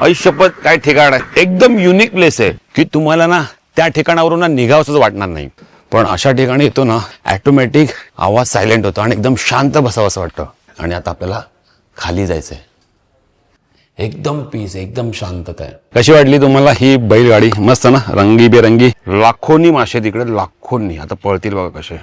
आयुष्यपत काय ठिकाण आहे? एकदम युनिक प्लेस आहे. की तुम्हाला ना त्या ठिकाणावरून ना निघावंच वाटणार नाही. पण अशा ठिकाणी येतो ना ॲटोमॅटिक आवाज सायलेंट होतो आणि एकदम शांत बसावं असं वाटतं. आणि आता आपल्याला खाली जायचंय. एकदम पीस एकदम शांतता आहे. कशी वाटली तुम्हाला ही बैलगाडी? मस्त ना? रंगीबेरंगी लाखोनी मासे तिकडे लाखोनी. आता पळतील बघा कसे.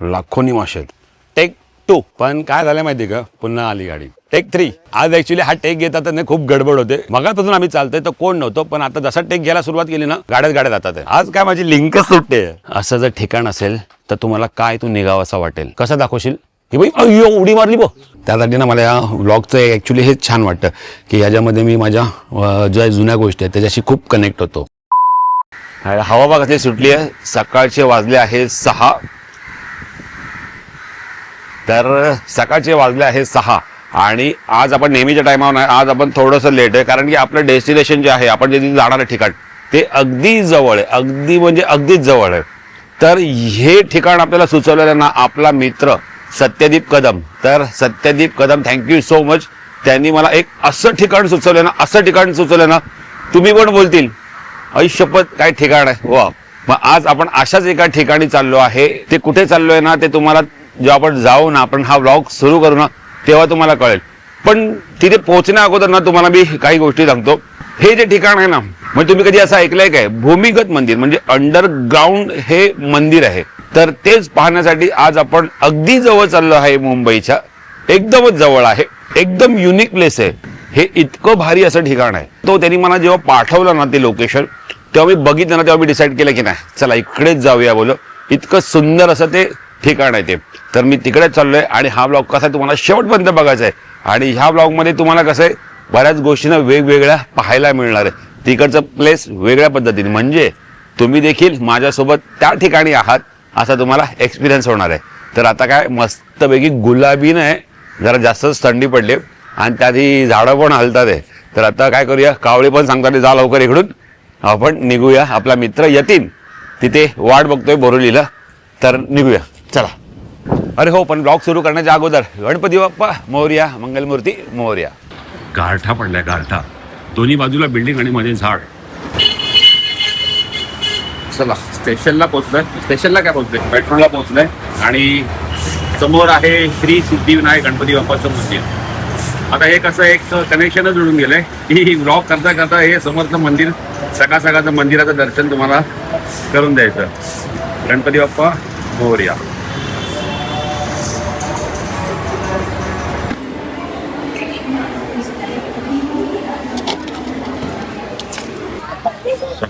लाखोनी मासे आहेत. Take two. पण काय झालं माहिती का? पुन्हा आली गाडी. टेक थ्री आज ऍक्च्युली हा टेक घेतात ना खूप गडबड होते. मगापासून आम्ही चालतोय तर कोण नव्हतो पण आता जसा टेक घ्यायला सुरुवात केली ना गाड्यात गाड्या जातात आज काय माझी लिंकच सुटते असं जर ठिकाण असेल तर तुम्हाला काय तू निघावं असं वाटेल? कसं दाखवशील? की बाई अयो उडी मारली बो त्यासाठी ना मला या व्लॉगचं ॲक्च्युली हेच छान वाटतं की ह्याच्यामध्ये मी माझ्या ज्या जुन्या गोष्टी आहेत त्याच्याशी खूप कनेक्ट होतो. हवा बघ कसली सुटली आहे. सकाळचे वाजले आहे सहा. तर सकाळचे वाजले आहे सहा. आणि आज आपण नेहमीच्या टायमावर नाही आज आपण थोडंसं लेट आहे कारण की आपलं डेस्टिनेशन जे आहे आपण जे तिथे जाणार आहे ठिकाण ते अगदी जवळ आहे. अगदी म्हणजे अगदीच जवळ आहे. तर हे ठिकाण आपल्याला सुचवलेलं ना आपला मित्र सत्यदीप कदम. तर Satyadeep Kadam thank you so much त्यांनी मला एक असं ठिकाण सुचवलं ना असं ठिकाण सुचवलं ना तुम्ही पण बोलतील? आयुष्यपत काय ठिकाण आहे? वा. मग आज आपण अशाच एका ठिकाणी चाललो आहे. ते कुठे चाललो आहे ना ते तुम्हाला जेव्हा आपण जाऊ ना आपण हा ब्लॉग सुरू करू ना तेव्हा तुम्हाला कळेल. पण तिथे पोहोचण्या अगोदर ना तुम्हाला मी काही गोष्टी सांगतो. हे जे ठिकाण आहे ना म्हणजे तुम्ही कधी असं ऐकलंय काय? भूमिगत मंदिर म्हणजे अंडरग्राऊंड हे मंदिर आहे. तर तेच पाहण्यासाठी आज आपण अगदी जवळ चाललो आहे मुंबईच्या. एकदमच जवळ आहे. एकदम युनिक प्लेस आहे. हे इतकं भारी असं ठिकाण आहे. तो त्यांनी मला जेव्हा पाठवलं ना ते लोकेशन तेव्हा मी बघितलं ना तेव्हा मी डिसाईड केलं की नाही चला इकडेच जाऊया बोलो इतकं सुंदर असं ते ठिकाण आहे ते. तर मी तिकडेच आहे आणि हा ब्लॉग कसा आहे तुम्हाला शेवटपर्यंत बघायचा आहे. आणि ह्या ब्लॉगमध्ये तुम्हाला कसं आहे बऱ्याच गोष्टींना वेगवेगळ्या पाहायला मिळणार आहे. तिकडचं प्लेस वेगळ्या पद्धतीने. म्हणजे तुम्ही देखील माझ्यासोबत त्या ठिकाणी आहात असा तुम्हाला एक्सपिरियन्स होणार आहे. तर आता काय मस्तपैकी गुलाबीनं आहे जरा जास्तच थंडी पडली आणि त्यात झाडं पण हलतात आहे. तर आता काय करूया कावळे पण सांगतात जा लवकर इकडून. आपण निघूया. आपला मित्र यतीन तिथे वाट बघतोय बोरोलीला. तर निघूया. चला. अरे हो पण ब्लॉग सुरू करण्याच्या अगोदर गणपती बाप्पा मोर्या मंगलमूर्ती मोर्या. गारठा पडल्या गारठा. दोन्ही बाजूला बिल्डिंग आणि मध्ये झाड. चला स्टेशनला पोहोचलोय. स्टेशनला काय पोहोचलोय? पेट्रोलला पोहोचलोय. आणि समोर आहे श्री सिद्धिविनायक गणपती बाप्पाचं मंदिर. आता हे कसं एक कनेक्शनच जुळून गेलंय. की ब्लॉग करता करता हे समोरचं मंदिर सकाळ सकाळचं मंदिराचं दर्शन तुम्हाला करून द्यायचं. गणपती बाप्पा मोरया.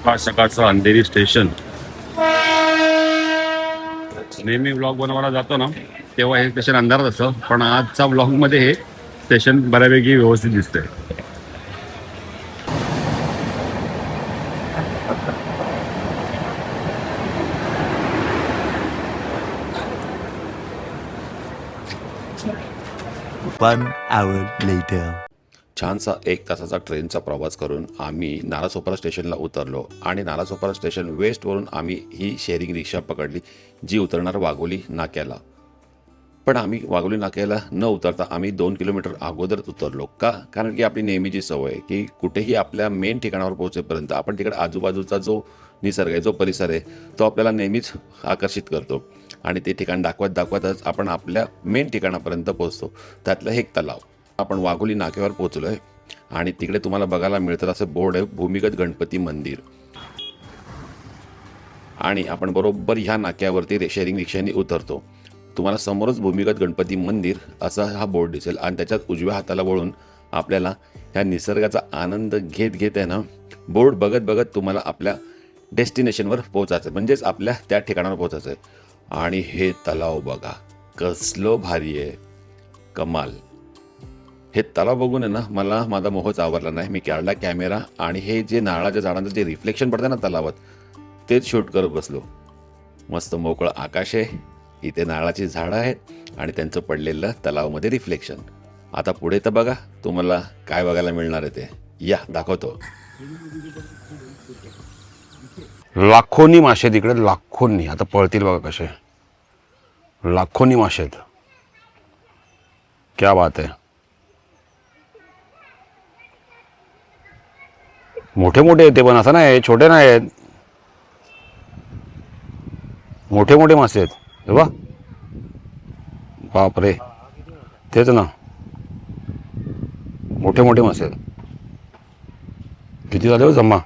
सकाळ सकाळचं अंधेरी स्टेशन नेहमी ब्लॉग बनवायला जातो ना तेव्हा हे स्टेशन अंधारात असतं. पण आजच्या ब्लॉगमध्ये हे स्टेशन बऱ्यापैकी व्यवस्थित दिसतंय. One hour later. छानसा एक तासाचा ट्रेनचा प्रवास करून आम्ही नालासोपारा स्टेशनला उतरलो आणि नालासोपारा स्टेशन वेस्टवरून आम्ही ही शेअरिंग रिक्षा पकडली जी उतरणार वाघोली नाक्याला. पण आम्ही वाघोली नाक्याला न उतरता आम्ही दोन किलोमीटर अगोदरच उतरलो. का? कारण की आपली नेहमीची सवय आहे की कुठेही आपल्या मेन ठिकाणावर पोहोचेपर्यंत आपण तिकडे आजूबाजूचा जो निसर्ग आहे जो परिसर आहे तो आपल्याला नेहमीच आकर्षित करतो. आणि ते ठिकाण दाखवत दाखवतच आपण आपल्या मेन ठिकाणापर्यंत पोहोचतो. त्यातलं हे एक तलाव. आपण वाघोली नाक्यावर पोहोचलो आहे आणि तिकडे तुम्हाला बघायला मिळतं असं बोर्ड आहे भूमिगत गणपती मंदिर. आणि आपण बरोबर ह्या नाक्यावरती शेअरिंग रिक्षाने उतरतो. तुम्हाला समोरच भूमिगत गणपती मंदिर असा हा बोर्ड दिसेल आणि त्याच्यात उजव्या हाताला वळून आपल्याला ह्या निसर्गाचा आनंद घेत घेत आहे ना बोर्ड बघत बघत तुम्हाला आपल्या डेस्टिनेशनवर पोहोचायचं म्हणजेच आपल्या त्या ठिकाणावर पोहोचायचं आहे. आणि हे तलाव बघा कसलो भारी आहे. कमाल. हे तलाव बघून आहे ना मला माझा मोहच आवरला नाही. मी काढला कॅमेरा आणि हे जे नारळाच्या झाडांचं जे रिफ्लेक्शन पडतं ना तलावात तेच शूट करत बसलो. मस्त मोकळं आकाश आहे. इथे नारळाची झाडं आहेत आणि त्यांचं पडलेलं तलावामध्ये रिफ्लेक्शन आता पुढे तर बघा तुम्हाला काय बघायला मिळणार आहे ते. या दाखवतो. लाखोनी मासे तिकडे लाखोनी आता पळतील बघा कसे. लाखोनी मासे आहेत. क्या बात आहे. मोठे मोठे आहेत ते पण असं नाही छोटे नाही आहेत मोठे मोठे मासे आहेत. बा बापरे. तेच ना. मोठे मोठे मासे आहेत. किती झाले हो जम्मा?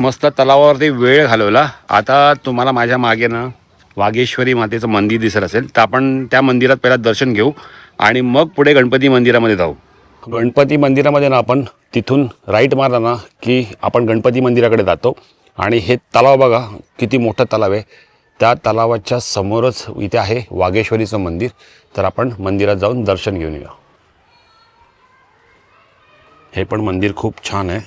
मस्त तलावावरती वेळ घालवला. आता तुम्हाला माझ्या मागे ना वागेश्वरी मातेचं मंदिर दिसत असेल. तर आपण त्या मंदिरात पहिला दर्शन घेऊ आणि मग पुढे गणपती मंदिरामध्ये जाऊ. गणपती मंदिरामध्ये ना आपण तिथून राईट मारला ना की आपण गणपती मंदिराकडे जातो. आणि हे तलाव बघा किती मोठं तलाव आहे. त्या तलावाच्या समोरच इथे आहे वागेश्वरीचं मंदिर. तर आपण मंदिरात जाऊन दर्शन घेऊन येऊया. हे पण मंदिर खूप छान आहे.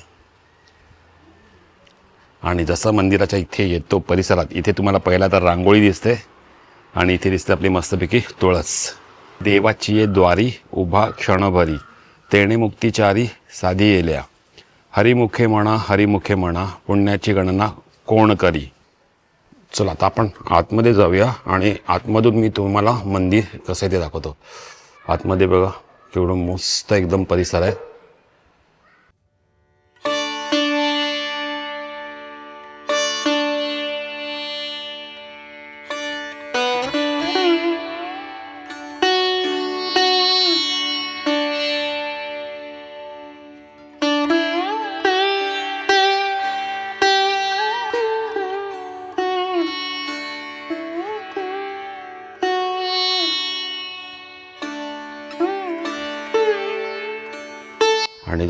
आणि जसं मंदिराच्या इथे येतो परिसरात इथे तुम्हाला पहिला तर रांगोळी दिसते आणि इथे दिसते आपली मस्तपैकी तुळस. देवाची ये द्वारी उभा क्षणभरी. तेणे मुक्तिचारी साधी येल्या. हरिमुखे म्हणा हरिमुखे म्हणा पुण्याची गणना कोण करी? चला आता आपण आतमध्ये जाऊया आणि आतमधून मी तुम्हाला मंदिर कसं आहे ते दाखवतो. आतमध्ये बघा केवढं मस्त एकदम परिसर आहे.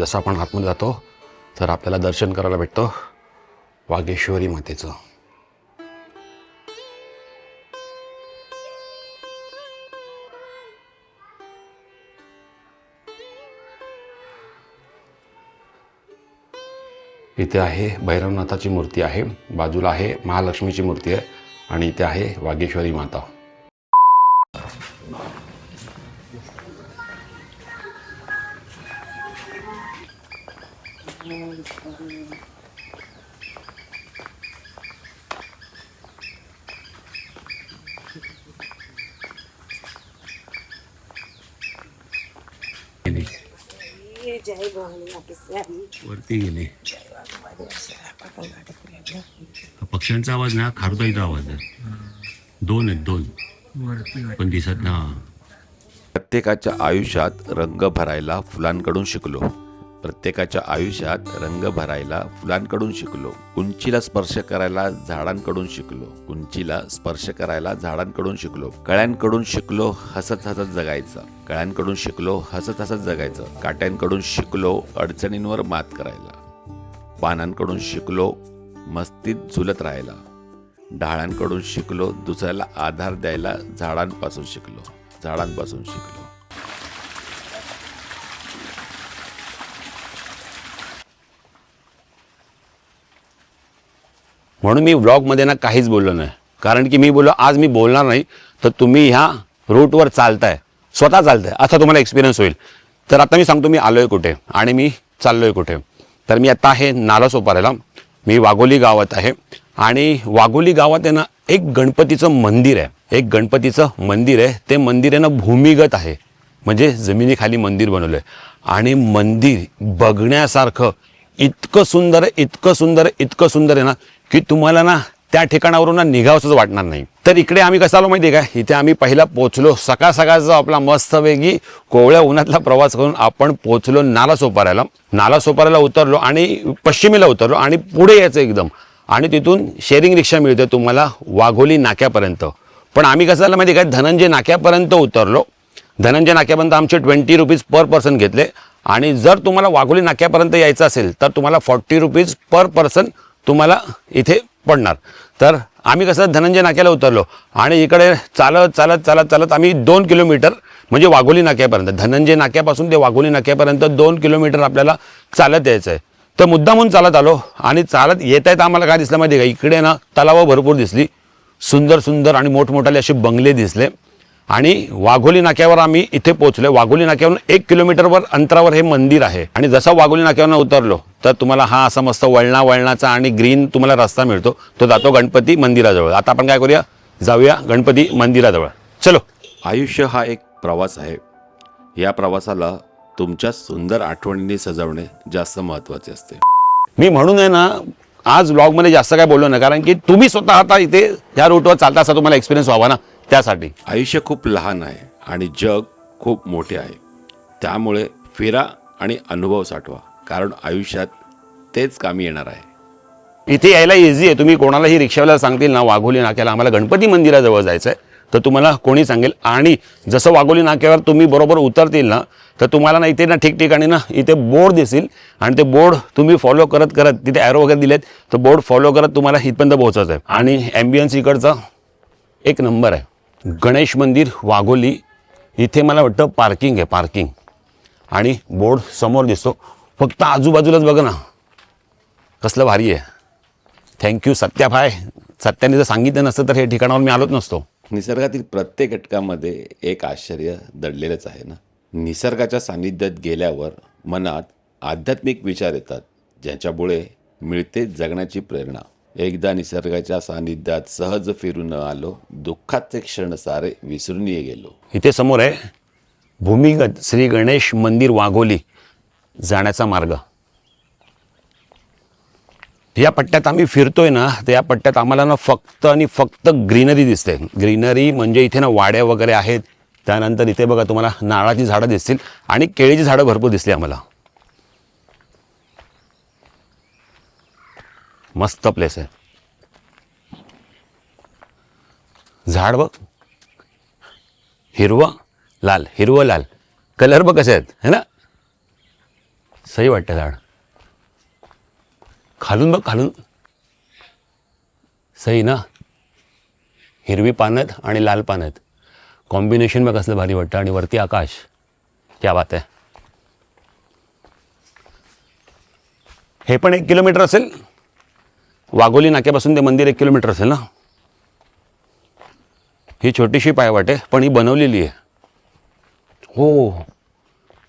जसं आपण आतमध्ये जातो तर आपल्याला दर्शन करायला भेटतं. वागेश्वरी मातेचं. इथे आहे भैरवनाथाची मूर्ती आहे. बाजूला आहे महालक्ष्मीची मूर्ती आहे. आणि इथे आहे वागेश्वरी माता. वरती गेले. पक्ष्यांचा आवाज ना खारुताईचा आवाज आहे. दोन आहेत दोन. पण दिसत ना. प्रत्येकाच्या आयुष्यात रंग भरायला फुलांकडून शिकलो. प्रत्येकाच्या आयुष्यात रंग भरायला फुलांकडून शिकलो. उंचीला स्पर्श करायला झाडांकडून शिकलो. उंचीला स्पर्श करायला झाडांकडून शिकलो. कळ्यांकडून शिकलो हसत हसत जगायचं. कळ्यांकडून शिकलो हसत हसत जगायचं. काट्यांकडून शिकलो अडचणींवर मात करायला. पानांकडून शिकलो मस्तीत झुलत राहायला. ढाळांकडून शिकलो दुसऱ्याला आधार द्यायला झाडांपासून शिकलो. झाडांपासून शिकलो. म्हणून मी व्लॉगमध्ये ना काहीच बोललो नाही. कारण की मी बोललो आज मी बोलणार नाही तर तुम्ही ह्या रूटवर चालताय स्वतः चालताय असा तुम्हाला एक्सपिरियन्स होईल. तर आता मी सांगतो मी आलो आहे कुठे आणि मी चाललो आहे कुठे. तर मी आता आहे नालासोपाऱ्याला. मी वाघोली गावात आहे आणि वाघोली गावात आहे ना एक गणपतीचं मंदिर आहे. एक गणपतीचं मंदिर आहे. ते मंदिर आहे ना भूमिगत आहे. म्हणजे जमिनीखाली मंदिर बनवलं आहे आणि मंदिर बघण्यासारखं इतकं सुंदर आहे इतकं सुंदर आहे इतकं सुंदर आहे ना की तुम्हाला ना त्या ठिकाणावरून ना निघावसंच वाटणार नाही. तर इकडे आम्ही कसं आलो माहिती आहे का? इथे आम्ही पहिला पोचलो सकाळ सकाळचा आपला मस्तपैकी कोवळ्या उन्हातला प्रवास करून आपण पोचलो नाला सोपाऱ्याला नाला सोपाऱ्याला उतरलो आणि पश्चिमेला उतरलो आणि पुढे यायचं एकदम. आणि तिथून शेअरिंग रिक्षा मिळते तुम्हाला वाघोली नाक्यापर्यंत. पण आम्ही कसं झालं माहिती आहे का? धनंजय नाक्यापर्यंत उतरलो. धनंजय नाक्यापर्यंत आमचे ट्वेंटी रुपीज पर पर्सन घेतले. आणि जर तुम्हाला वाघोली नाक्यापर्यंत यायचं असेल तर तुम्हाला फॉर्टी रुपीज पर पर्सन तुम्हाला इथे पडणार. तर आम्ही कसं धनंजय नाक्याला उतरलो आणि इकडे चालत चालत चालत चालत आम्ही दोन किलोमीटर म्हणजे वाघोली नाक्यापर्यंत धनंजय नाक्यापासून ते वाघोली नाक्यापर्यंत दोन किलोमीटर आपल्याला चालत यायचं आहे तर मुद्दामून चालत आलो आणि चालत येत आहेत आम्हाला काय दिसलं माहिती आहे का? इकडे ना तलावं भरपूर दिसली. सुंदर सुंदर आणि मोठमोठाले असे बंगले दिसले. आणि वाघोली नाक्यावर आम्ही इथे पोहोचलो वाघोली नाक्यावरून एक किलोमीटरवर अंतरावर हे मंदिर आहे. आणि जसं वाघोली नाक्यावरून उतरलो तर तुम्हाला हा असा मस्त वळणा वळणाचा आणि ग्रीन तुम्हाला रस्ता मिळतो. तो जातो गणपती मंदिराजवळ. आता आपण काय करूया? जाऊया गणपती मंदिराजवळ. चलो. आयुष्य हा एक प्रवास आहे. या प्रवासाला तुमच्या सुंदर आठवणींनी सजवणे जास्त महत्त्वाचे असते. मी म्हणून आहे ना आज ब्लॉगमध्ये जास्त काय बोललो ना कारण की तुम्ही स्वतः आता इथे ह्या रूटवर चालता असा तुम्हाला एक्सपिरियन्स व्हावा ना. त्यासाठी. आयुष्य खूप लहान आहे आणि जग खूप मोठे आहे. त्यामुळे फिरा आणि अनुभव साठवा कारण आयुष्यात तेच कामी येणार आहे. इथे यायला इझी आहे. तुम्ही कोणालाही रिक्षावाला सांगतील ना वाघोली नाक्याला आम्हाला गणपती मंदिराजवळ जायचं आहे तर तुम्हाला कोणी सांगेल आणि जसं वाघोली नाक्यावर तुम्ही बरोबर उतरतील ना तर तुम्हाला ना इथे ना ठिकठिकाणी ना इथे बोर्ड दिसेल. आणि ते बोर्ड तुम्ही फॉलो करत करत तिथे ॲरो वगैरे दिलेत तर बोर्ड फॉलो करत तुम्हाला इथपर्यंत पोहोचायचं आहे आणि ॲम्बियन्स इकडचा एक नंबर आहे. गणेश मंदिर वाघोली इथे मला वाटतं पार्किंग आहे पार्किंग आणि बोर्ड समोर दिसतो. फक्त आजूबाजूलाच बघा ना. कसलं भारी आहे. थँक्यू सत्याभाय सत्याने जर सांगितलं नसतं तर हे ठिकाणावर मी आलोच नसतो. निसर्गातील प्रत्येक घटकामध्ये एक आश्चर्य दडलेलंच आहे ना. निसर्गाच्या सान्निध्यात गेल्यावर मनात आध्यात्मिक विचार येतात ज्याच्यामुळे मिळते जगण्याची प्रेरणा. एकदा निसर्गाच्या सान्निध्यात सहज फिरून आलो दुःखाचे क्षण सारे विसरून ये गेलो. इथे समोर आहे भूमिगत श्री गणेश मंदिर वाघोली जाण्याचा मार्ग. या पट्ट्यात आम्ही फिरतोय ना तर या पट्ट्यात आम्हाला ना फक्त आणि फक्त ग्रीनरी दिसते. ग्रीनरी म्हणजे इथे ना वाड्या वगैरे आहेत त्यानंतर इथे बघा तुम्हाला नारळाची झाडं दिसतील आणि केळीची झाडं भरपूर दिसली आम्हाला. मस्त प्लेस आहे. झाड बघ. हिरवं लाल हिरवं लाल. कलर बघ कसे आहेत है ना? सही वाटतं झाड. खालून बघ खालून. सही ना? हिरवी पानं आहेत आणि लाल पानं आहेत. कॉम्बिनेशन बघ कसलं भारी वाटतं आणि वरती आकाश. क्या बात आहे. हे पण एक किलोमीटर असेल? वाघोली नाक्यापासून ते मंदिर एक किलोमीटर असेल ना? ही छोटीशी पायवाट आहे पण ही बनवलेली आहे. हो, हो, हो.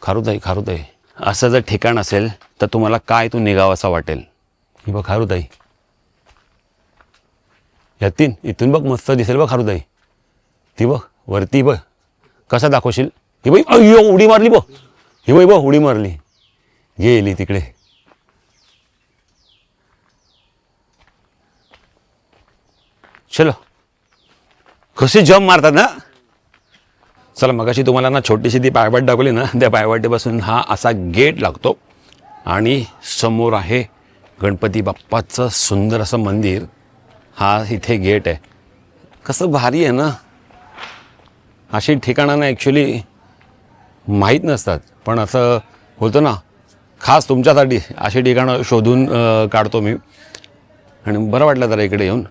खारुताई खारुताई. असं जर ठिकाण असेल तर तुम्हाला काय तू निघावासा वाटेल? ही बघ खारुताई. यातीन इथून बघ मस्त दिसेल बघ खारुताई. ती बघ वरती बघ. कसा दाखवशील? ही बाई अय्यो उडी मारली बघ. ही बाई बघ उडी मारली. गेली तिकडे. चलो। कशी जम मारतात ना? चला मगाशी तुम्हाला ना छोटीशी ती पायवाट दाखवली ना त्या पायवाटेपासून हा असा गेट लागतो. आणि समोर आहे गणपती बाप्पाचं सुंदर असं मंदिर. हा इथे गेट आहे. कसं भारी आहे ना? अशी ठिकाणं ना ॲक्च्युली माहीत नसतात. पण असं होतं ना खास तुमच्यासाठी अशी ठिकाणं शोधून काढतो मी. आणि बरं वाटलं जरा इकडे येऊन.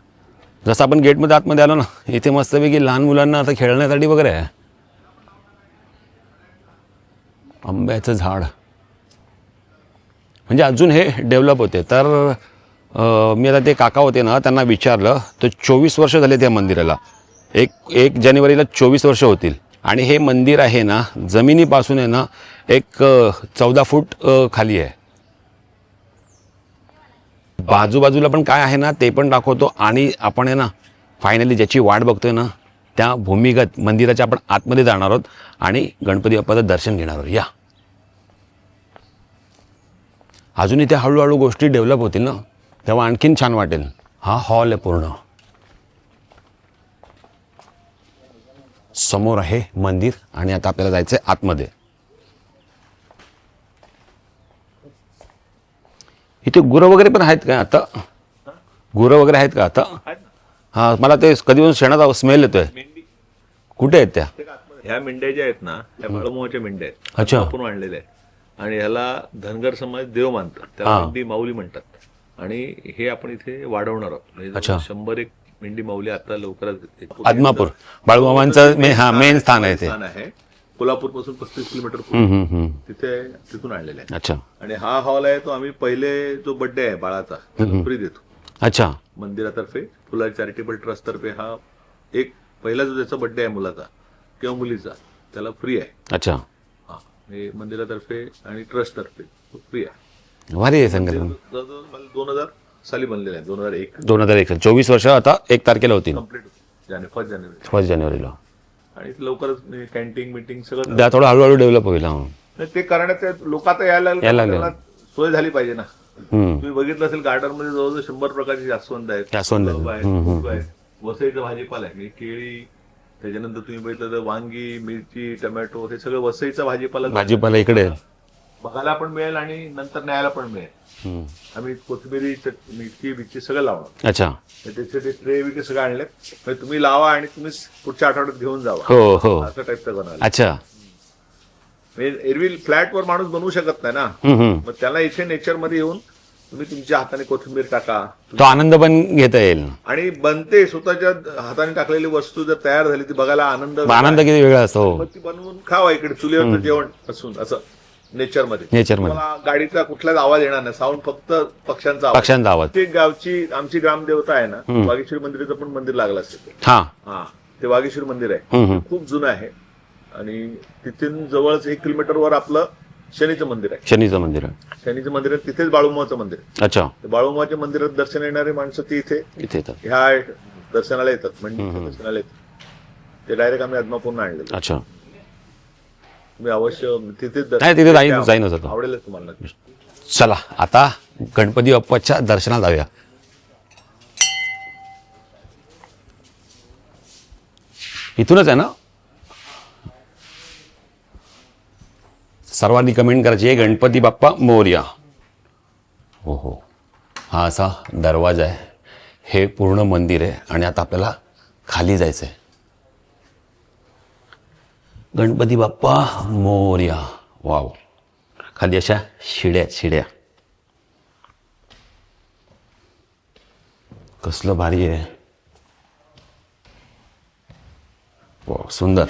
जसं आपण गेटमध्ये आतमध्ये आलो ना इथे मस्तपैकी लहान मुलांना आता खेळण्यासाठी वगैरे आहे. आंब्याचं झाड. म्हणजे अजून हे डेव्हलप होते. तर मी आता ते काका होते ना त्यांना विचारलं तर चोवीस वर्ष झाले त्या मंदिराला. एक एक जानेवारीला चोवीस वर्ष होतील. आणि हे मंदिर आहे ना जमिनीपासून आहे ना एक चौदा फूट खाली आहे. बाजूबाजूला पण काय आहे ना ते पण दाखवतो. आणि आपण आहे ना फायनली ज्याची वाट बघतोय ना त्या भूमिगत मंदिराच्या आपण आतमध्ये जाणार आहोत आणि गणपती बाप्पाचं दर्शन घेणार आहोत. या. अजून इथे हळूहळू गोष्टी डेव्हलप होतील ना तेव्हा आणखीन छान वाटेल. हा हॉल आहे पूर्ण. समोर आहे मंदिर आणि आता आपल्याला जायचं आहे आतमध्ये. इथे गुरं वगैरे पण आहेत का आता? गुरं वगैरे आहेत का आता? हा मला ते कधी शेणाचा स्मेल येतोय. कुठे आहेत त्या? ह्या मेंढ्या ज्या आहेत ना ह्या बाळूमामाच्या मेंढ्या आहेत. अच्छा. आपण आणलेल्या आहेत. आणि ह्याला धनगर समाज देव मानतात. त्याला. मेंढी माऊली म्हणतात. आणि हे आपण इथे वाढवणार आहोत. म्हणजे शंभर एक मेंढी माऊली आता लवकरच. आदमापूर. बाळूमामांचं हा मेन स्थान आहे ते. स्थान आहे कोल्हापूरपासून पस्तीस किलोमीटर. तिथे तिथून आणलेले आहे. अच्छा. आणि हा हॉल आहे तो आम्ही पहिले जो बर्थडे आहे बाळाचा फ्री देतो. अच्छा. मंदिरातर्फे फुला चॅरिटेबल ट्रस्ट तर्फे हा एक पहिला जो ज्याचा बर्थडे आहे मुलाचा किंवा मुलीचा त्याला फ्री आहे. अच्छा. हा हे मंदिरातर्फे आणि ट्रस्ट तर्फे फ्री आहे भारी आहे मला दोन हजार साली बनलेलं आहे दोन हजार एक. दोन हजार एक. चोवीस वर्ष आता एक तारखेला जाने फर्स्ट जानेवारी फर्स्ट जानेवारीला. आणि लवकरच कॅन्टीन मिटिंग सगळं त्या थोडं हळूहळू डेव्हलप होईल हा ते करण्याचे लोक आता यायला लागले, यायला लागले. त्यांना सोय झाली पाहिजे ना हम्म. तुम्ही बघितलं असेल गार्डनमध्ये जवळजवळ शंभर प्रकारची जास्वंद आहेत जास्वंद आहेत. गुलाब आहेत, हम्म, हम्म, फुलं आहेत, वसईचा भाजीपाला आहे म्हणजे केळी त्याच्यानंतर तुम्ही बघितलं तर वांगी मिरची टोमॅटो हे सगळं वसईचा भाजीपाला भाजीपाला इकडे आहे. बघायला पण मिळेल आणि नंतर न्यायला पण मिळेल. हम्म. आम्ही कोथिंबिरी मिरची बिरची सगळं लावणार. अच्छा. त्याचे ते ट्रे विके सगळे आणले म्हणजे तुम्ही लावा आणि तुम्ही पुढच्या आठवड्यात घेऊन जावा. हो हो. असं टाईपचं बनवलं. अच्छा. म्हणजे एरवी फ्लॅटवर माणूस बनवू शकत नाही ना. मग त्याला इथे नेचरमध्ये येऊन तुम्ही तुमच्या हाताने कोथिंबीर टाका. तो आनंद पण घेता येईल. आणि बनते स्वतःच्या हाताने टाकलेली वस्तू जर तयार झाली ती बघायला आनंद आनंद किती वेगळा असतो. ती बनवून खावा इकडे चुलीवरचं जेवण असून असं. नेचरमध्ये Nature मध्ये. तुम्हाला गाडीचा कुठलाच आवाज येणार नाही. साऊंड फक्त पक्ष्यांचा आवाज. पक्ष्यांचा आवाज. ते गावची आमची ग्रामदेवता आहे ना वागेश्वरी मंदिराचं पण मंदिर लागलं असेल हा. हा. ते वागेश्वरी मंदिर आहे. हम्म, हम्म. खूप जुनं आहे. आणि तिथून जवळच एक किलोमीटर वर आपलं शनीचं मंदिर आहे. शनीचं मंदिर आहे. शनीचं मंदिर आहे. तिथेच बाळूमाचं मंदिर आहे. अच्छा. ते बाळूमाच्या मंदिरात दर्शन येणारे माणसं ती इथे इथे येतात. ह्या दर्शनाला येतात म्हणजे दर्शनाला येतात. ते डायरेक्ट आम्ही आदमापूर्ण आणले अच्छा. तुम्ही अवश्य दर्शन- नाही, तिथे जाईन- जाईनच आता. आवडेलच तुम्हाला. चला आता गणपती बाप्पाच्या दर्शनाला जाऊया. इथूनच आहे ना? सर्वांनी कमेंट करायची आहे गणपती बाप्पा मोर्या. हो हो हा असा दरवाजा आहे. हे पूर्ण मंदिर आहे आणि आता आपल्याला खाली जायचं आहे गणपती बाप्पा मोर्या. वाव. खाली अशा शिड्या शिड्या. कसलं भारी आहे. वाव सुंदर.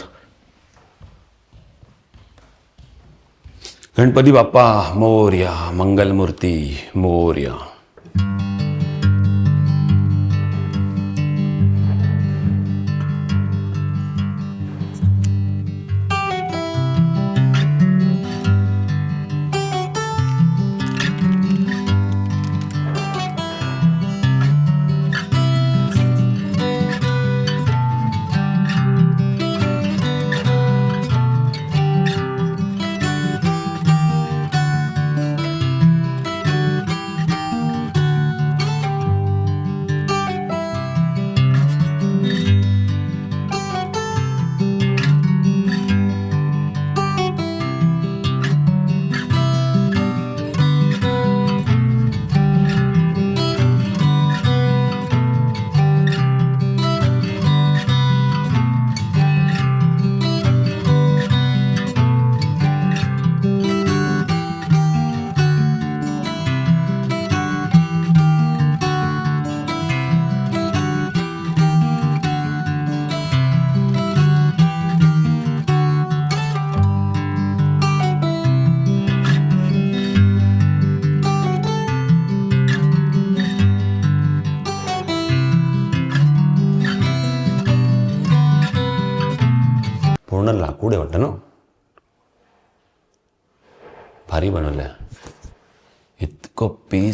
गणपती बाप्पा मोर्या मंगलमूर्ती मोर्या.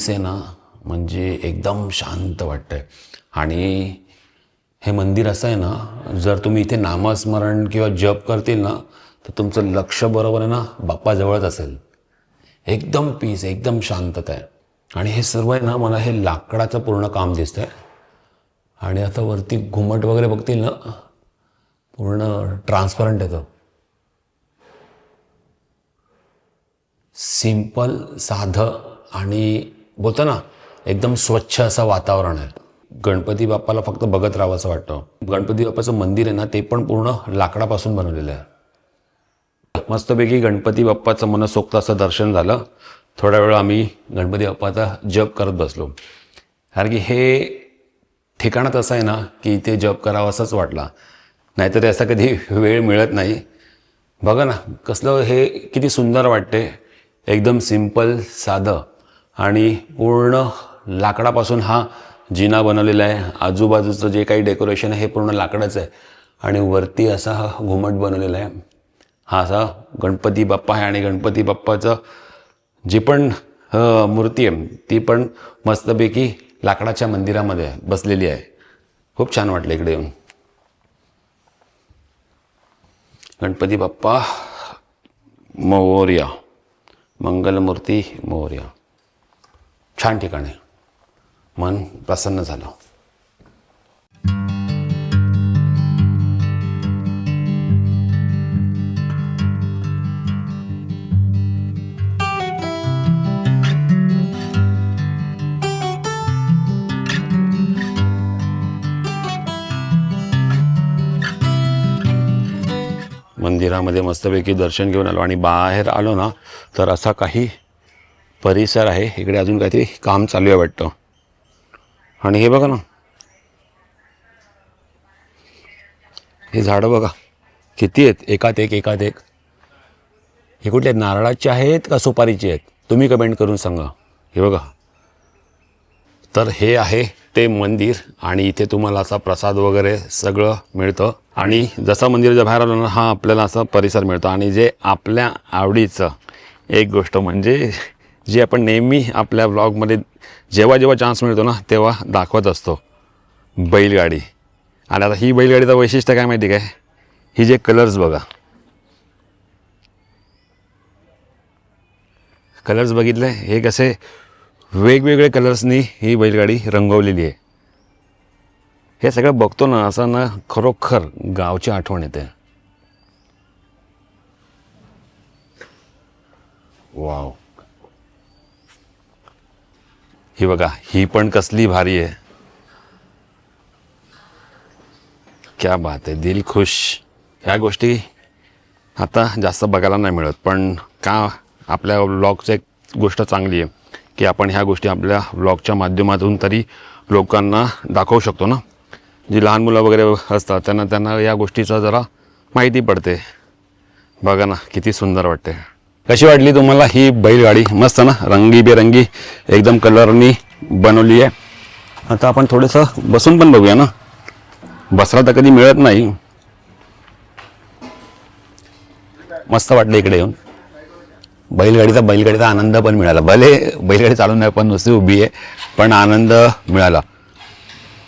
आहे ना म्हणजे एकदम शांत वाटतंय. आणि हे मंदिर असं आहे ना जर तुम्ही इथे नामस्मरण किंवा जप करतील ना तर तुमचं लक्ष बरोबर आहे ना बाप्पाजवळच असेल. एकदम पीस एकदम शांतता आहे. आणि हे सर्व आहे ना मला हे लाकडाचं पूर्ण काम दिसतंय. आणि आता वरती घुमट वगैरे बघतील ना पूर्ण ट्रान्सपरंट येतं सिंपल साधं आणि बोलतो ना एकदम स्वच्छ असं वातावरण आहे. गणपती बाप्पाला फक्त बघत राहावं असं वाटतं. गणपती बाप्पाचं मंदिर आहे ना ते पण पूर्ण लाकडापासून बनवलेलं आहे. मस्तपैकी गणपती बाप्पाचं मनसोक्त असं दर्शन झालं. थोड्या वेळ आम्ही गणपती बाप्पाचा जप करत बसलो. कारण की हे ठिकाणात असं आहे ना की इथे जप करावं असंच वाटला. नाहीतर असा कधी वेळ मिळत नाही. बघा ना कसलं हे किती सुंदर वाटते एकदम सिंपल साधं. आणि पूर्ण लाकडापासून हा जिना बनवलेला आहे. आजूबाजूचं जे काही डेकोरेशन आहे हे पूर्ण लाकडाचं आहे. आणि वरती असा हा घुमट बनवलेला आहे. हा असा गणपती बाप्पा आहे आणि गणपती बाप्पाचं जी पण मूर्ती आहे ती पण मस्तपैकी लाकडाच्या मंदिरामध्ये आहे, बसलेली आहे. खूप छान वाटलं इकडे येऊन. गणपती बाप्पा मौर्या मंगलमूर्ती मौर्या. छान ठिकाण आहे. मन प्रसन्न झालं. मंदिरामध्ये मस्तपैकी दर्शन घेऊन आलो आणि बाहेर आलो ना तर असा काही परिसर आहे. इकडे अजून काहीतरी काम चालू आहे वाटतं. आणि हे बघा ना. हे झाडं बघा. किती आहेत? एकात एक एकात एक. हे कुठले नारळाचे आहेत का सुपारीचे आहेत? तुम्ही कमेंट करून सांगा. हे बघा. तर हे आहे ते मंदिर आणि इथे तुम्हाला असा प्रसाद वगैरे सगळं मिळतं. आणि जसं मंदिराच्या बाहेर आलो ना हा आपल्याला असा परिसर मिळतो. आणि जे आपल्या आवडीचं एक गोष्ट म्हणजे जी आपण नेहमी आपल्या ब्लॉगमध्ये जेव्हा जेव्हा चान्स मिळतो ना तेव्हा दाखवत असतो. बैलगाडी. आणि आता ही बैलगाडीचं वैशिष्ट्य काय माहिती काय? ही जे कलर्स बघा. कलर्स बघितले हे कसे? वेगवेगळे कलर्सनी ही बैलगाडी रंगवलेली आहे. हे सगळं बघतो ना असं ना खरोखर गावची आठवण येते. वाव ही बघा ही पण कसली भारी आहे. क्या बात आहे दिल खुश. ह्या गोष्टी आता जास्त बघायला नाही मिळत पण का आपल्या व्लॉगचं एक गोष्ट चांगली आहे की आपण ह्या गोष्टी आपल्या व्लॉगच्या माध्यमातून तरी लोकांना दाखवू शकतो ना. जी लहान मुलं वगैरे असतात त्यांना त्यांना या गोष्टीचं जरा माहिती पडते. बघा ना किती सुंदर वाटते कशी वाटली तुम्हाला ही बैलगाडी? मस्त ना? रंगीबेरंगी एकदम कलरनी बनवली आहे. आता आपण थोडंसं बसून पण बघूया ना. बसला तर कधी मिळत नाही. मस्त वाटलं इकडे येऊन. बैलगाडीचा बैलगाडीचा आनंद पण मिळाला. भले बैलगाडी चालू नाही पण नुसती उभी आहे पण आनंद मिळाला.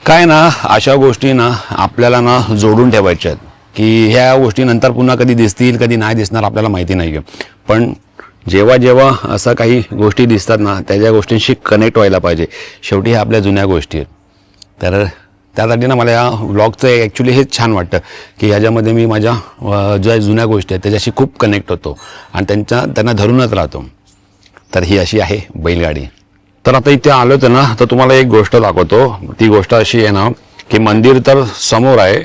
काय ना अशा गोष्टी ना आपल्याला ना जोडून ठेवायच्या आहेत. की ह्या गोष्टी नंतर पुन्हा कधी दिसतील कधी नाही दिसणार आपल्याला माहिती नाही आहे पण जेव्हा जेव्हा असं काही गोष्टी दिसतात ना त्याच्या गोष्टींशी कनेक्ट व्हायला पाहिजे. शेवटी ह्या आपल्या जुन्या गोष्टी आहेत. तर त्यासाठी ना मला या व्लॉगचं ॲक्च्युली हेच छान वाटतं की ह्याच्यामध्ये मी माझ्या ज्या जुन्या गोष्टी आहेत त्याच्याशी खूप कनेक्ट होतो आणि त्यांच्या त्यांना धरूनच राहतो. तर ही अशी आहे बैलगाडी. तर आता इथे आलो होतं ना तर तुम्हाला एक गोष्ट दाखवतो. ती गोष्ट अशी आहे ना की मंदिर तर समोर आहे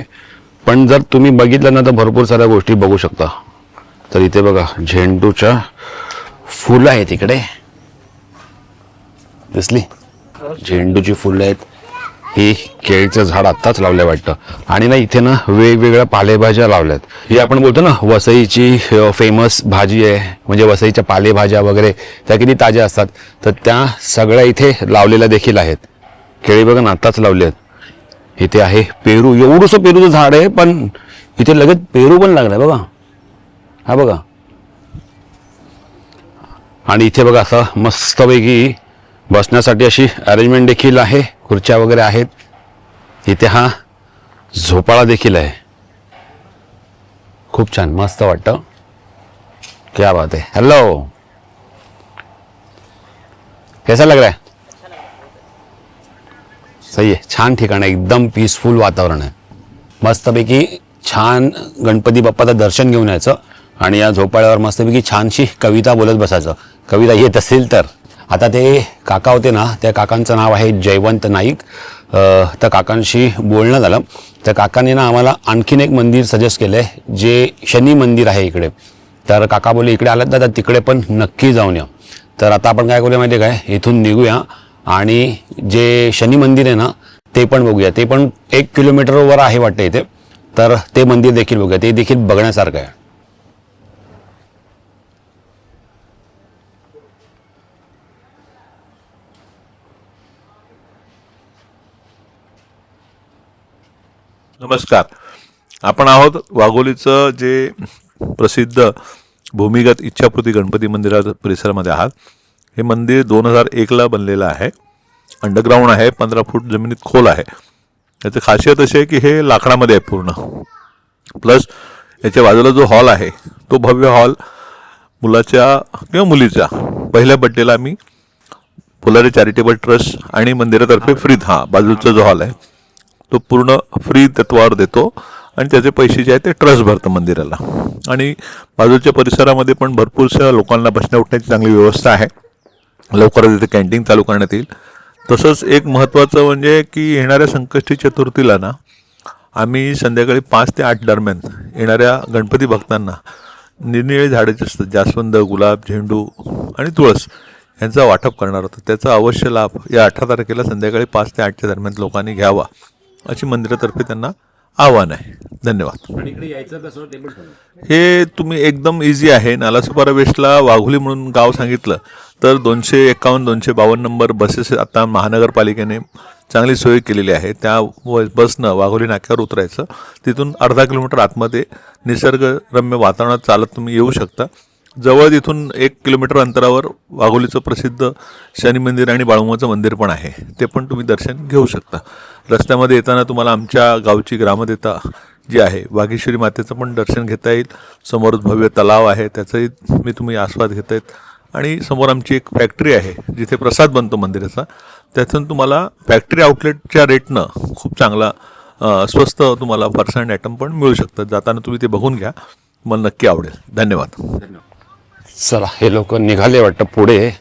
पण जर तुम्ही बघितलं ना तर भरपूर साऱ्या गोष्टी बघू शकता. तर इथे बघा झेंडूच्या फुलं आहेत इकडे. दिसली? झेंडूची फुलं आहेत. ही केळीचं झाड आत्ताच लावलंय वाटतं. आणि ना इथे ना वेगवेगळ्या पालेभाज्या लावल्यात. हे आपण बोलतो ना वसईची फेमस भाजी आहे. म्हणजे वसईच्या पालेभाज्या वगैरे त्या किती ताज्या असतात. तर त्या सगळ्या इथे लावलेल्या देखील आहेत. केळी बघा ना आत्ताच लावली आहेत. इथे आहे पेरू. एवढंसं पेरूचं झाड आहे पण इथे लगेच पेरू पण लागलाय बघा. हा बघा. आणि इथे बघा असं मस्तपैकी बसण्यासाठी अशी अरेंजमेंट देखील आहे. खुर्च्या वगैरे आहेत. इथे हा झोपाळा देखील आहे. खूप छान मस्त वाटतं. क्या बात आहे. हॅलो कैसा लग रहा है? सही आहे छान ठिकाण आहे एकदम पीसफुल वातावरण आहे. मस्तपैकी छान गणपती बाप्पाचं दर्शन घेऊन यायचं आणि या झोपाळ्यावर मस्तपैकी छानशी कविता बोलत बसायचं. कविता येत असेल तर. आता ते काका होते ना त्या काकांचं नाव आहे जयवंत नाईक. त्या काकांशी बोलणं झालं. त्या काकांनी ना आम्हाला आणखीन एक मंदिर सजेस्ट केलं आहे जे शनी मंदिर आहे इकडे. तर काका बोले इकडे आलात ना तर तिकडे पण नक्की जाऊन या. तर आता आपण काय करूया माहिती आहे काय? इथून निघूया. आणि जे शनी मंदिर आहे ना ते पण बघूया. ते पण एक किलोमीटरवर आहे वाटतं इथे. तर ते मंदिर देखील बघूया. ते देखील बघण्यासारखं आहे. नमस्कार. आपण आहोत वाघोलीचं जे प्रसिद्ध भूमिगत इच्छापूर्ती गणपती मंदिरा परिसरामध्ये आहात. हे मंदिर दोन हजार एकला बनलेलं आहे. अंडरग्राऊंड आहे पंधरा फूट जमिनीत खोल आहे. याची खासियत अशी आहे की हे लाकडामध्ये आहे पूर्ण. प्लस याच्या बाजूला जो हॉल आहे तो भव्य हॉल मुलाच्या किंवा मुलीच्या. पहिल्या बड्डेला आम्ही फुलारी चॅरिटेबल ट्रस्ट आणि मंदिरातर्फे फ्री हा बाजूचा जो हॉल आहे तो पूर्ण फ्री तत्वावर देतो. आणि त्याचे पैसे जे आहेत ते ट्रस्ट भरतं मंदिराला. आणि बाजूच्या परिसरामध्ये पण भरपूरशा लोकांना बसण्या उठण्याची चांगली व्यवस्था आहे. लवकरच इथे कॅन्टीन चालू करण्यात येईल. तसंच एक महत्त्वाचं म्हणजे की येणाऱ्या संकष्टी चतुर्थीला ना आम्ही संध्याकाळी पाच ते आठ दरम्यान येणाऱ्या गणपती भक्तांना निरनिळे झाडे असतात जास्वंद गुलाब झेंडू आणि तुळस यांचा वाटप करणार होतं त्याचा अवश्य लाभ या अठरा तारखेला संध्याकाळी पाच ते आठच्या दरम्यान लोकांनी घ्यावा अशी मंदिरातर्फे त्यांना आव्हान आहे. धन्यवाद. हे तुम्ही एकदम इझी आहे. नालासोपारा वेस्टला वाघोली म्हणून गाव सांगितलं. तर दोनशे एकावन्न दोनशे बावन्न नंबर बसेस आता महानगरपालिकेने चांगली सोय केलेली आहे. त्या व बसनं वाघोली नाक्यावर उतरायचं. तिथून अर्धा किलोमीटर आतमध्ये निसर्गरम्य वातावरणात चालत तुम्ही येऊ शकता. जवळ तिथून एक किलोमीटर अंतरावर वाघोलीचं प्रसिद्ध शनी मंदिर आणि बाळूमाचं मंदिर पण आहे. ते पण तुम्ही दर्शन घेऊ शकता. रस्त्यामध्ये येताना तुम्हाला आमच्या गावची ग्रामदेवता जी आहे वाघेश्वरी मातेचं पण दर्शन घेता येईल. समोरच भव्य तलाव आहे. त्याचाही मी तुम्ही आस्वाद घेत आहेत आणि समोर आमची एक फॅक्टरी आहे जिथे प्रसाद बनतो मंदिराचा. त्यातून तुम्हाला फॅक्टरी आउटलेटच्या रेटनं खूप चांगला स्वस्त तुम्हाला पर्सन आयटम पण मिळू शकतात. जाताना तुम्ही ते बघून घ्या. मला नक्की आवडेल. धन्यवाद. चला हे लोक निघाले वाटतं पुढे.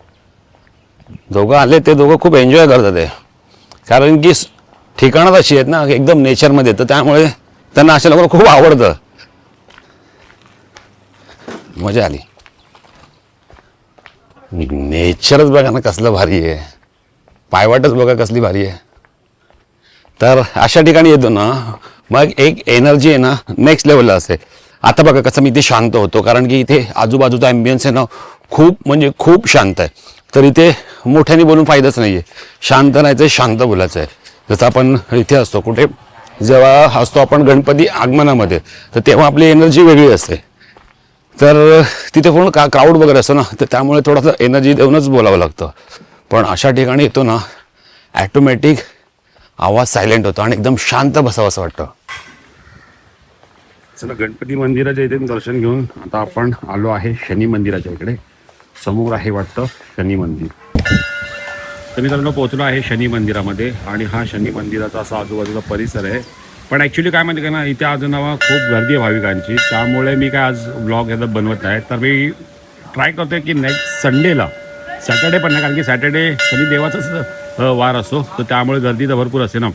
दोघं आले ते दोघं खूप एन्जॉय करतात ते. कारण की स- ठिकाणं अशी आहेत ना एकदम नेचरमध्ये तर त्यामुळे त्यांना अशा लोकांना खूप आवडतं. मजा आली. नेचरच बघा ना कसलं भारी आहे. पायवाटच बघा कसली भारी आहे. तर अशा ठिकाणी येतो ना मग एक एनर्जी आहे ना नेक्स्ट लेवलला असते. आता बघा कसं मी इथे शांत होतो कारण की इथे आजूबाजूचा ॲम्बियन्स आहे ना खूप म्हणजे खूप शांत आहे. तर इथे मोठ्याने बोलून फायदाच नाही आहे शांत राहायचं आहे शांत बोलायचं आहे. जसं आपण इथे असतो कुठे जेव्हा असतो आपण गणपती आगमनामध्ये तर तेव्हा आपली एनर्जी वेगळी असते. तर तिथे कोण का क्राऊड वगैरे असतो ना तर त्यामुळे थोडंसं एनर्जी देऊनच बोलावं लागतं. पण अशा ठिकाणी येतो ना ॲटोमॅटिक आवाज सायलेंट होतो आणि एकदम शांत बसावं असं वाटतं. चला गणपती मंदिराच्या इथे दर्शन घेऊन आता आपण आलो आहे शनी मंदिराच्या इकडे. समोर आहे वाटतं शनी मंदिर. तर मित्रांनो पोहोचलो आहे शनी मंदिरामध्ये आणि हा शनी मंदिराचा असा आजूबाजूचा परिसर आहे. पण ॲक्च्युली काय माहिती का ना इथे आज ना खूप गर्दी आहे भाविकांची. त्यामुळे मी काय आज ब्लॉग याचा बनवत नाही. तर मी ट्राय करतोय की नेक्स्ट संडेला सॅटर्डे पण नाही कारण की सॅटर्डे शनी देवाचाच वार असतो. तर त्यामुळे गर्दी तर भरपूर असते ना.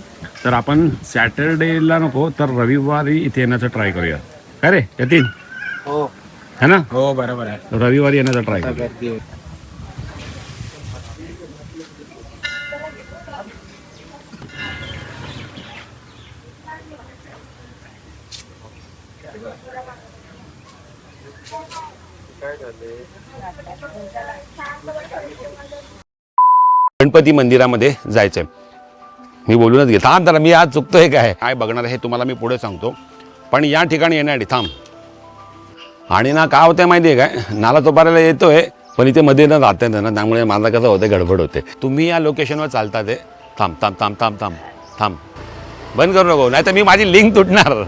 तर आपण सॅटर्डेला नको तर रविवारी इथे येण्याचं ट्राय करूया. काय रे यतीन? हो. है ना? हो बरोबर आहे. रविवारी येण्याचा ट्राय करूया. गणपती मंदिरामध्ये जायचं आहे मी बोलूनच घे थांब जरा मी आज चुकतो आहे काय? काय बघणार आहे हे तुम्हाला मी पुढे सांगतो. पण या ठिकाणी येण्यासाठी थांब. आणि ना काय होतं माहिती आहे काय? नाला चोपाऱ्याला येतो आहे पण इथे मध्ये ना राहते ना त्यामुळे माझा कसं होतं गडबड होते. तुम्ही या लोकेशनवर चालता ते थांब थांब थांब थांब थांब थांब. बंद करू नको नाही तर मी माझी लिंक तुटणार.